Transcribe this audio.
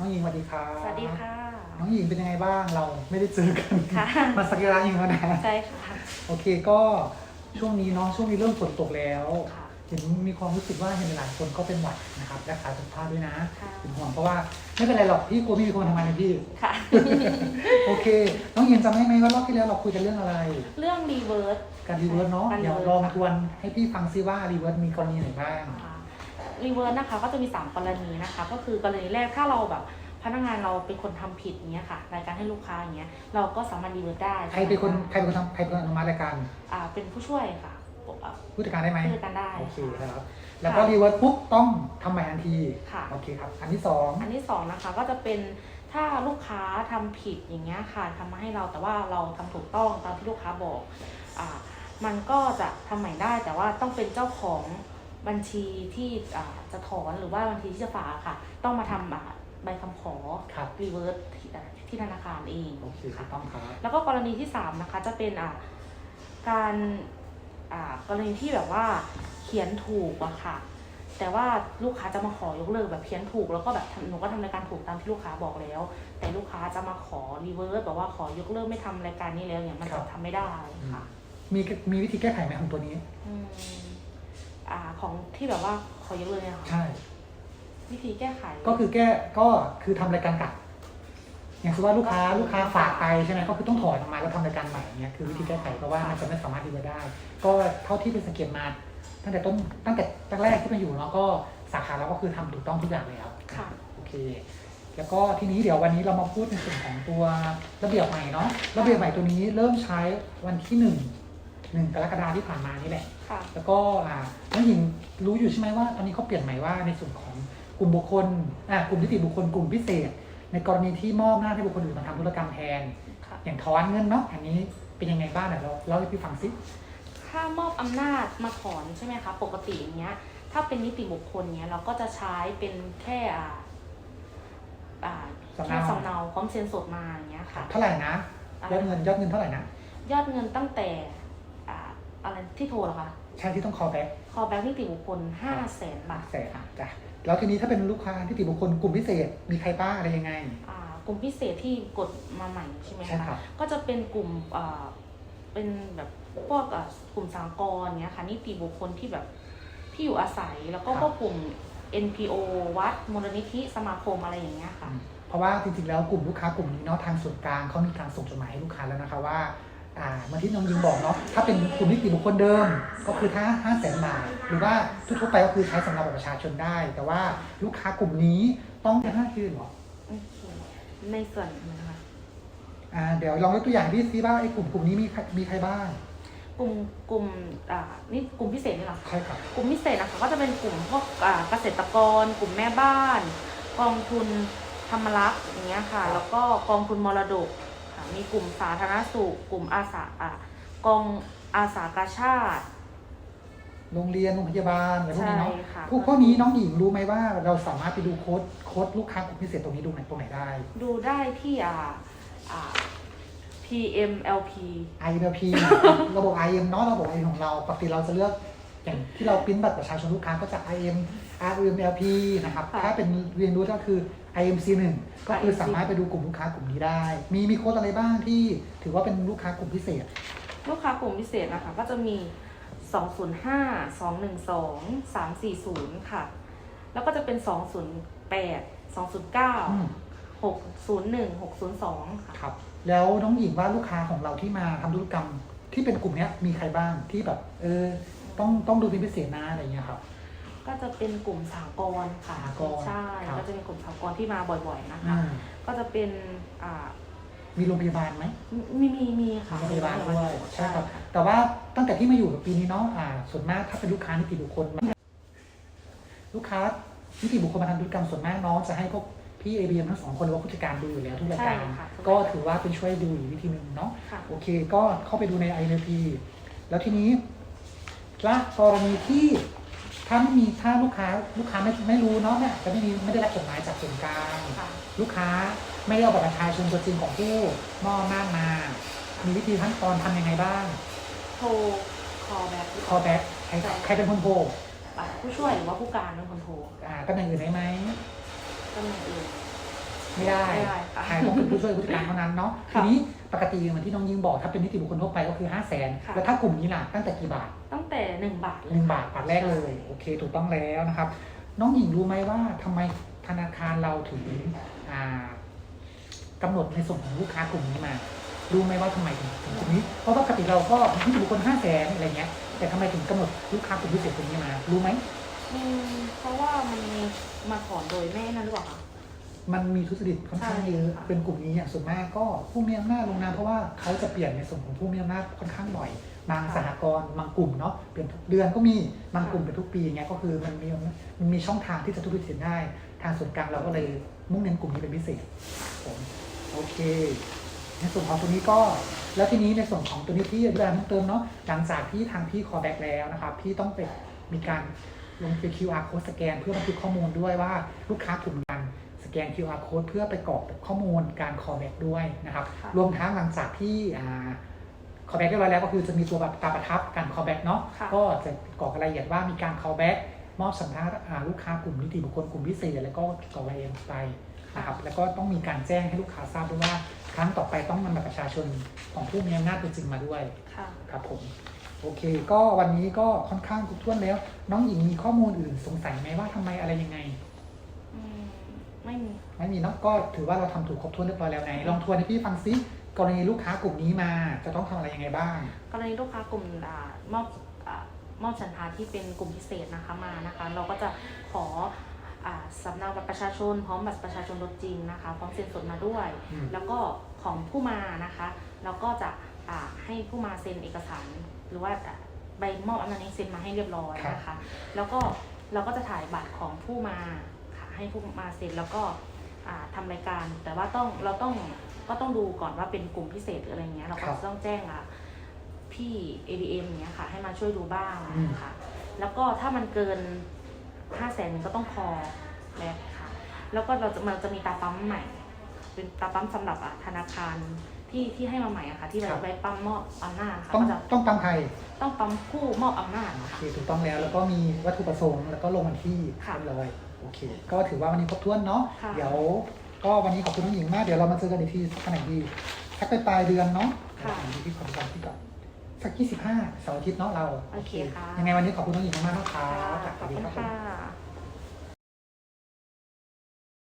น้องหญิงสวัสดีครับสวัสดีค่ะ น้องหญิงเป็นยังไงบ้างเราไม่ได้เจอกันค่ะ มาสักการะหญิงแล้วนะใช่ค่ะ โอเคก็ช่วงนี้เนาะช่วงนี้เริ่มฝนตกแล้ว ค่ะ เห็นมีความรู้สึกว่าเห็นหลายคนก็เป็นหวัดนะครับรักษาสุขภาพด้วยนะค่ะ เป็นห่วงเพราะว่าไม่เป็นไรหรอกพี่กลัวไม่มีคนทำงานในพี่ค่ะ โอเค น้องหญิงจำได้ไหมว่ารอบที่แล้วเราคุยกันเรื่องอะไร เรื่องรีเวิร์สการรีเวิร์สเนาะการรีเดี๋ยวเวิร์สลองทวนให้พี่ฟังซิว่ารีเวิร์สมีกรณีไหนบ้าง รีเวิร์สนะคะก็จะมี 3 กรณีนะคะ ก็คือกรณีแรกถ้าเราแบบพนักงานเราเป็นคนทำผิดอย่างเงี้ยค่ะรายการให้ลูกค้าอย่างเงี้ยเราก็สามารถรีเวิร์สได้ใครเป็นคนใครเป็นคนทำใครเป็นคนอนุมัติรายการอ่าเป็นผู้ช่วยค่ะอ่าผู้จัดการได้ไหมช่วยกันได้โอเคค่ะครับแล้วก็รีเวิร์สปุ๊บต้องทำใหม่ทันทีค่ะโอเคครับอันที่สองอันที่สองนะคะก็จะเป็นถ้าลูกค้าทำผิดอย่างเงี้ยค่ะทำมาให้เราแต่ว่าเราทำถูกต้องตามที่ลูกค้าบอกอ่ามันก็จะทำใหม่ได้แต่ว่าต้องเป็นเจ้าของ บัญชีที่อ่าจะถอนหรือว่าบัญชีที่จะฝากค่ะ ต้องมาทำอ่าใบคำขอครับรีเวิร์สที่อ่าที่ธนาคารเองโอเคถูค่ะกต้องครับแล้วก็กรณีที่สามนะคะ จะเป็นอ่าการอ่ากรณีที่แบบว่าเขียนถูกอะค่ะ แต่ว่าลูกค้าจะมาขอยกเลิกแบบเขียนถูกแล้วก็แบบทำหนูก็ทำรายการถูกตามที่ลูกค้าบอกแล้ว แต่ลูกค้าจะมาขอรีเวิร์สแบบว่าขอยกเลิกไม่ทำรายการนี้แล้วเนี่ยมันครัจะบทำไม่ได้ค่ะ มีมีวิธีแก้ไขไหมของตัวนี้ อืมอ่าของที่แบบว่าขอยกเลิกเนี่ยค่ะใช่ วิธีแก้ไข ก็คือแก้ก็คือทำรายการกลับ อย่างเช่นว่าลูกค้าลูกค้าฝากไปใช่ไหมก็คือต้องถอนออกมาแล้วทำรายการใหม่เนี่ยคือวิธีแก้ไขเพราะว่ามันจะไม่สามารถดีไว้ได้ ก็เท่าที่เป็นสังเกตมา ตั้งแต่ต้นตั้งแต่แรกๆที่มาอยู่เนาะก็สาขาเราก็คือทำถูกต้องทุกอย่างแล้วค่ะ โอเค แล้วก็ทีนี้เดี๋ยววันนี้เรามาพูดในส่วนของตัวระเบียบใหม่เนาะระเบียบใหม่ตัวนี้เริ่มใช้วันที่หนึ่ง หนึ่งกรกฎาคมที่ผ่านมานี่แหละ ค่ะ แล้วก็อ่าน้องหญิงรู้อยู่ใช่ไหมว่าตอนนี้เขาเปลี่ยนใหม่ว่าในส่วนของกลุ่มบุคคลอ่ากลุ่มนิติบุคคลกลุ่มพิเศษ ในกรณีที่มอบหน้าให้บุคคลอื่นมาทำธุรกรรมแทน ค่ะ อย่างถอนเงินเนาะอันนี้เป็นยังไงบ้างเดี๋ยวเราเล่าให้พี่ฟังสิถ้ามอบอำนาจมาถอนใช่ไหมคะ ปกติอย่างเงี้ย ถ้าเป็นนิติบุคคลเนี้ยเราก็จะใช้เป็นแค่อ่าอ่าสำแค่เนาสำเนาพร้อมเซ็นสดมาอย่างเงี้ยค่ะเท่าไหร่นะยอดเงินยอดเงินเท่าไหร่นะ ยอดเงินตั้งแต่ อ่าอะไรที่โทรเหรอคะใช่ที่ต้อง call back คอแบงค์นิติบุคคลห้าแสนบาทแสนอะจ้ะแล้วทีนี้ถ้าเป็นลูกค้านิติบุคคลกลุ่มพิเศษมีใครบ้างอะไรยังไง อ่ากลุ่มพิเศษที่กดมาใหม่ใช่ไหมใช่ครัคะบ ก็จะเป็นกลุ่มอ่าเป็นแบบพวกอ่ากลุ่มสหกรณ์เนี้ยค่ะนิติบุคคลที่แบบที่อยู่อาศัยแล้วก็พวกกลุ่ม NPO วัดมูลนิธิสมาคมอะไรอย่างเงี้ยค่ะ เพราะว่าจริงๆแล้วกลุ่มลูกค้ากลุ่มนี้เนาะทางส่วนกลางเขามีการส่งจดหมายให้ลูกค้าแล้วนะคะว่า อ่าเหมื่อนที่น้องยิงบอกเนาะถ้าเป็นกลุ่มนิติบุคคลเดิม ก็คือถ้า5 0 0แสนบาทหรือว่าทั่วๆไปก็คือใช้สำหรับบัตรประชาชนได้ แต่ว่าลูกค้ากลุ่มนี้ต้องเป็นห้าคืนเหรอโอเคในส่วนนะคะอ่าเดี๋ยวลองยกตัวอย่างพี่ซิว่าไอ้กลุ่มกลุ่มนี้มีใครมีใครบ้างกลุ่มกลุ่มอ่านี่กลุ่มพิเศษนี่เหรอคะใช่ครับกลุ่มพิเศษนะคะก็จะเป็นกลุ่มพวกอ่าเกษตรกร กลุ่มแม่บ้าน กองทุนธรรมรักษ์อย่างเงี้ยค่ะ แล้วก็กองทุนมรดก ค่ะ มีกลุ่มสาธารณสุข กลุ่มอาสาอ่ากองอาสากาชาติ โรงเรียนโรงพยาบาลอะไรพวกนี้เนาะใช่ค่ะ พวกพวกนี้น้องหญิงรู้ไหมว่าเราสามารถไปดูโค้ดโค้ดลูกค้ากลุ่มพิเศษตรงนี้ดูไหนตรงไหนได้ ดูได้ที่อ่าอ่า PMLP IMLP ระบบ IM เนาะระบบ IM ของเราปกติเราจะเลือก อย่างที่เราปริ้นบัตรประชาชนลูกค้าก็จะ IM RMLP นะครับ ค่ะถ้าเป็นเรียนรู้ก็คือ IMC 1ก็คือ IMC สามารถไปดูกลุ่มลูกค้ากลุ่มนี้ได้ มีมีโค้ดอะไรบ้างที่ถือว่าเป็นลูกค้ากลุ่มพิเศษ ลูกค้ากลุ่มพิเศษนะคะ ก็จะมี 205 212 340 ค่ะ แล้วก็จะเป็น 208 อืม 209 601 602 ค่ะ ครับ แล้วน้องหญิงว่าลูกค้าของเราที่มาทำธุรกรรมที่เป็นกลุ่มเนี้ยมีใครบ้างที่แบบเออ ต้องต้องดูเป็นพิเศษนะอะไรเงี้ยครับ ก็จะเป็นกลุ่มสากลค่ะสหกรณ์ใช่ครับ ก็จะเป็นกลุ่มสากลที่มาบ่อยๆนะคะ อ่าก็จะเป็นอ่ามีโรงพยาบาลไหมมีมีมีค่ะโรงพยาบาลด้วยใช่ใช่ครับค่ะแต่ว่าตั้งแต่ที่มาอยู่กับปีนี้เนาะอ่า ส่วนมากถ้าเป็นลูกค้านิติบุคคลมาลูกค้านิติบุคคลมาทำธุรกรรมส่วนมากน้องจะให้พวกพี่เอบีทั้งสองคนหรือว่าผู้จัดการดูอยู่แล้วทุกรายการใช่ค่ะก็ถือว่าเป็นช่วยดูอีกวิธีหนึ่งเนาะ ค่ะ โอเค ก็เข้าไปดูใน i n p แล้วทีนี้ ละกรณีที่ถ้าไม่มีถ้าลูกค้าลูกค้าไม่ไม่รู้เนาะเนี่ยจะไม่มีไม่ได้รับจดหมายจากส่วนกลางค่ะ ลูกค้าไม่ได้เอาบัตรประชาชนตัวจริงของผู้มอบหน้าจมา มีวิธีขั้นตอนทำยังไงบ้าง โทรคอแบ็ก callback ใครใครเป็นคนโทรผู้ช่วยหรือว่าผู้การเป็นคนโทรอ่าตำแหน่งอื่นได้ไหม ตำแหน่งอื่น ไม่ได้ไม่ได้ค่ะใช่ต้องเป็นผู้ช่วยผู้จัดการเท่านั้นเนาะทีค่ะนี้ปกติเหมือนที่น้องยิงบอกถ้าเป็นนิติบุคคลทั่วไปก็คือ 5 0 0 0 0นค่ะ แล้วถ้ากลุ่มนี้ล่ะตั้งแต่กี่บาท ตั้ง แต่หนึ่งบาทเลยหนึ่งบาทบาทแรกเลย โอเค ถูกต้องแล้วนะครับ น้องหญิงรู้ไหมว่าทำไมธนาคารเราถึงอ่ากำหนดในส่วนของลูกค้ากลุ่มนี้มา รู้ไหมว่าทำไมถึงถึงกลุ่มนี้ เพราะว่าปกติเราก็นิติบุคคลห้าแสนอะไรเงี้ย แต่ทำไมถึงกำหนดลูกค้ากลุ่มพิเศษกลุ่มนี้มา รู้ไหม อืมเพราะว่ามันมีมาถอนโดยแม่นั่นหรือเปล่าคะ มันมีทุจริตค่อนข้างเยอะใช่ค่ะเป็นกลุ่มนี้อย่างส่วนมากก็ผู้มีอำนาจลงนามเพราะว่าเขาจะเปลี่ยนในส่วนของผู้มีอำนาจค่อนข้างบ่อย บางสหกรณ์บางกลุ่มเนาะเปลี่ยนทุกเดือนก็มี บางกลุ่มเป็นทุกปีอย่างเงี้ยก็คือมันมีมันมีช่องทางที่จะทุจริตได้ ทางส่วนกลางเราก็เลยมุ่งเน้นกลุ่มนี้เป็นพิเศษผมโอเค ในส่วนของตัวนี้ก็ แล้วทีนี้ในส่วนของตัวนี้ที่อธิบายเพิ่มเติมเนาะ หลังจากที่ทางพี่คอแบ็กแล้วนะครับ พี่ต้องไปมีการลงไป QR code สแกน เพื่อบันทึกข้อมูลด้วยว่าลูกค้ากลุ่มนั้นส แกน QR code เพื่อไปกรอกข้อมูลการคอแบ็กด้วยนะครับค่ะรวมทั้งหลังจากที่คอแบ็กเรียบร้อยแล้วก็คือจะมีตัวแบบตาประทับการคอแบ็กเนาะค่ะก็จะกรอกรายละเอียดว่ามีการคอแบ็กมอบสัมภาษณ์อ่าลูกค้ากลุ่มนิติบุคคลกลุ่มพิเศษแล้วก็กรอกรายละเอียดไปนะครับแล้วก็ต้องมีการแจ้งให้ลูกค้าทราบด้วยว่าครั้งต่อไปต้องนำบัตรประชาชนของผู้มีอำนาจตัวจริงมาด้วยค่ะครับผมโอเค ก็วันนี้ก็ค่อนข้างครบถ้วนแล้ว น้องหญิงมีข้อมูลอื่นสงสัยไหมว่าทำไมอะไรยังไงอืมไม่ มีไม่มีเนาะก็ถือว่าเราทำถูกครบถ้วนเรียบร้อยแล้วไงลองทวนให้พี่ฟังซิกรณีลูกค้ากลุ่มนี้มาจะต้องทำอะไรยังไงบ้าง กรณีลูกค้ากลุ่มอ่ามอบอ่ามอบฉันทาที่เป็นกลุ่มพิเศษนะคะมานะคะ เราก็จะขออ่าสำเนาบัตรประชาชนพร้อมบัตรประชาชนรถจริงนะคะพร้อมเซ็นสดมาด้วยอืมแล้วก็ของผู้มานะคะเราก็จะอ่าให้ผู้มาเซ็นเอกสาร หรือว่าอ่าใบมอบอำนาจนี้เซ็นมาให้เรียบร้อยนะคะ แล้วก็เราก็จะถ่ายบัตรของผู้มาค่ะให้ผู้มาเซ็นแล้วก็อ่า ทำรายการ แต่ว่าต้องเราต้องก็ต้องดูก่อนว่าเป็นกลุ่มพิเศษหรืออะไรเงี้ยเราก็จะต้องแจ้งอะพี่ ADM เนี้ยค่ะ ให้มาช่วยดูบ้างค่ะแล้วก็ถ้ามันเกินห้าแสนมันก็ต้องคอแลกค่ะ แล้วก็เราจะมันจะมีตาปั๊มใหม่ เป็นตาปั๊มสำหรับอะธนาคารที่ที่ให้มาใหม่อะค่ะ ที่เราไว้ปั๊มมอบอำนาจค่ะต้องก็จะต้องตามไทยต้องปั๊มผู้มอบอำนาจโอค่ะเคถูกต้องแล้วแล้วก็มีวัตถุประสงค์แล้วก็ลงวันที่ค่ะเรียบร้อย โอเค ก็ถือว่าวันนี้ครบถ้วนเนาะค่ะ เดี๋ยวก็วันนี้ขอบคุณน้องหญิงมาก เดี๋ยวเรามาเจอกันอีกทีสักขนาดดีสักไปปลายเดือนเนาะค่ะ เดี๋ยวพี่ขอดูก่อนพี่ก่อนสักยี่สิบห้าเสาร์อาทิตย์เนาะเราโอเคค่ะยังไงวันนี้ขอบคุณน้องหญิงมากๆนะครับค่ะขอบคุณสวัสดีรับผมค่ะ